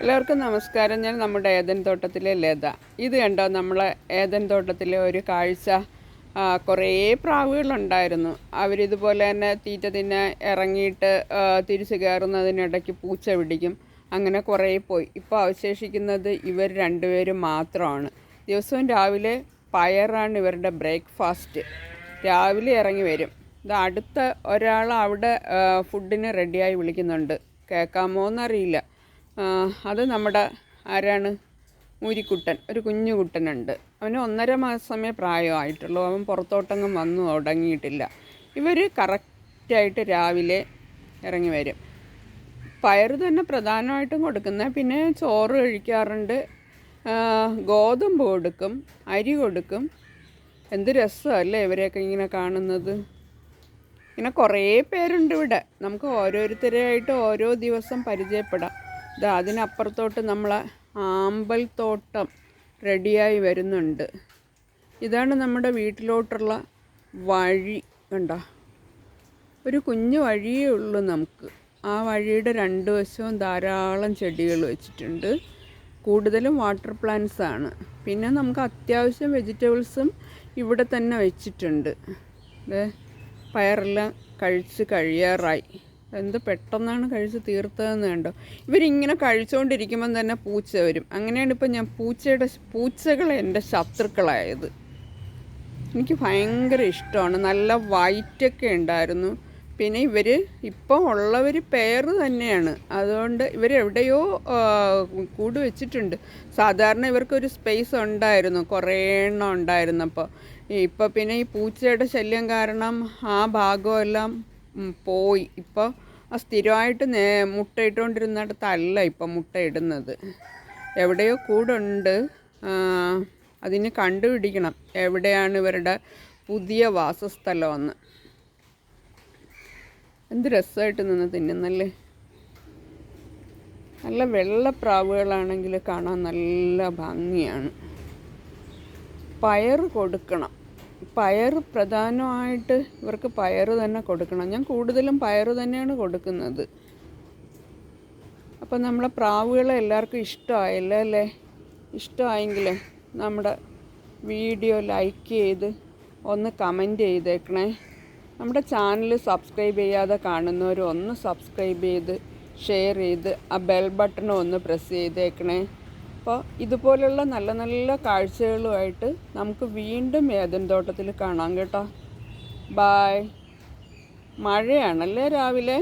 എല്ലാവർക്കും നമസ്കാരം. ഞാൻ നമ്മുടെ ഏതൻ തോട്ടത്തിലെ ലത. ഇത് കണ്ടോ? നമ്മളെ ഏതൻ തോട്ടത്തിലെ ഒരു കാഴ്ച കുറേ പ്രാവുകളുണ്ടായിരുന്നു. അവരിതുപോലെ തന്നെ തീറ്റ തിന്നെ ഇറങ്ങിയിട്ട് തിരിച്ചു കയറുന്നതിനിടയ്ക്ക് പൂച്ച പിടിക്കും. അങ്ങനെ കുറേ പോയി. ഇപ്പോൾ അവശേഷിക്കുന്നത് ഇവർ രണ്ടുപേരും മാത്രമാണ്. ദിവസവും രാവിലെ പയറാണ് ഇവരുടെ ബ്രേക്ക്ഫാസ്റ്റ്. രാവിലെ ഇറങ്ങി വരും. ഇത് അടുത്ത ഒരാൾ അവിടെ ഫുഡിന് റെഡിയായി വിളിക്കുന്നുണ്ട്. കേൾക്കാമോ എന്നറിയില്ല അത് നമ്മുടെ ആരാണ്? മൂരിക്കുട്ടൻ. ഒരു കുഞ്ഞു കുട്ടനുണ്ട്. അവന് ഒന്നര മാസമേ പ്രായമായിട്ടുള്ളൂ. അവൻ പുറത്തോട്ടെങ്ങും വന്നു തുടങ്ങിയിട്ടില്ല. ഇവർ കറക്റ്റായിട്ട് രാവിലെ ഇറങ്ങി വരും. പയർ തന്നെ പ്രധാനമായിട്ടും കൊടുക്കുന്നത് പിന്നെ ചോറ് കഴിക്കാറുണ്ട്. ഗോതമ്പ് കൊടുക്കും അരി കൊടുക്കും. എന്ത് രസമല്ലേ ഇവരെയൊക്കെ ഇങ്ങനെ കാണുന്നത്. ഇങ്ങനെ കുറേ പേരുണ്ട് ഇവിടെ. നമുക്ക് ഓരോരുത്തരെയായിട്ട് ഓരോ ദിവസം പരിചയപ്പെടാം. ഇത് അതിനപ്പുറത്തോട്ട് നമ്മളെ ആമ്പൽത്തോട്ടം റെഡിയായി വരുന്നുണ്ട്. ഇതാണ് നമ്മുടെ വീട്ടിലോട്ടുള്ള വഴി കണ്ട? ഒരു കുഞ്ഞു വഴിയേ ഉള്ളൂ നമുക്ക്. ആ വഴിയുടെ രണ്ട് വശവും ധാരാളം ചെടികൾ വെച്ചിട്ടുണ്ട്. കൂടുതലും വാട്ടർ പ്ലാന്റ്സ് ആണ്. പിന്നെ നമുക്ക് അത്യാവശ്യം വെജിറ്റബിൾസും ഇവിടെ തന്നെ വെച്ചിട്ടുണ്ട്. പയറെല്ലാം കഴിച്ച് കഴിയാറായി. എന്ത് പെട്ടെന്നാണ് കഴിച്ച് തീർത്തതെന്ന് കണ്ടോ? ഇവരിങ്ങനെ കഴിച്ചുകൊണ്ടിരിക്കുമ്പം തന്നെ പൂച്ച വരും. അങ്ങനെയാണ് ഇപ്പം ഞാൻ പൂച്ചയുടെ പൂച്ചകൾ എന്റെ ശത്രുക്കളായത്. എനിക്ക് ഭയങ്കര ഇഷ്ടമാണ്. നല്ല വൈറ്റൊക്കെ ഉണ്ടായിരുന്നു. പിന്നെ ഇവർ ഇപ്പം ഉള്ളവർ പേര് തന്നെയാണ്. അതുകൊണ്ട് ഇവരെവിടെയോ കൂട് വെച്ചിട്ടുണ്ട്. സാധാരണ ഇവർക്കൊരു സ്പേസ് ഉണ്ടായിരുന്നു. കുറേ എണ്ണം ഉണ്ടായിരുന്നപ്പോൾ. ഇപ്പോൾ പിന്നെ ഈ പൂച്ചയുടെ ശല്യം കാരണം ആ ഭാഗമെല്ലാം പോയി. ഇപ്പോൾ ആ സ്ഥിരമായിട്ട് നേ മുട്ടയിട്ടുകൊണ്ടിരുന്നിടത്തല്ല ഇപ്പം മുട്ടയിടുന്നത് എവിടെയോ കൂടുണ്ട്. അതിന് കണ്ടുപിടിക്കണം. എവിടെയാണ് ഇവരുടെ പുതിയ വാസസ്ഥലമെന്ന്. എന്ത് രസമായിട്ട് നിന്ന് തിന്നുന്നല്ലേ? നല്ല വെള്ളപ്രാവുകളാണെങ്കിൽ കാണാൻ നല്ല ഭംഗിയാണ്. പയർ കൊടുക്കണം. പയർ പ്രധാനമായിട്ട് ഇവർക്ക് പയർ തന്നെ കൊടുക്കണം. ഞാൻ കൂടുതലും പയർ തന്നെയാണ് കൊടുക്കുന്നത്. അപ്പം നമ്മളെ പ്രാവുകളെ എല്ലാവർക്കും ഇഷ്ടമായല്ലോ അല്ലേ? ഇഷ്ടമായെങ്കിൽ നമ്മുടെ വീഡിയോ ലൈക്ക് ചെയ്ത് ഒന്ന് കമന്റ് ചെയ്തേക്കണേ. നമ്മുടെ ചാനൽ സബ്സ്ക്രൈബ് ചെയ്യാതെ കാണുന്നവർ ഒന്ന് സബ്സ്ക്രൈബ് ചെയ്ത് ഷെയർ ചെയ്ത് ആ ബെൽ ബട്ടൺ ഒന്ന് പ്രസ് ചെയ്തേക്കണേ. അപ്പോൾ ഇതുപോലുള്ള നല്ല നല്ല കാഴ്ചകളുമായിട്ട് നമുക്ക് വീണ്ടും ഏതൻ തോട്ടത്തിൽ കാണാം കേട്ടോ. ബായ് മഴയാണല്ലേ രാവിലെ?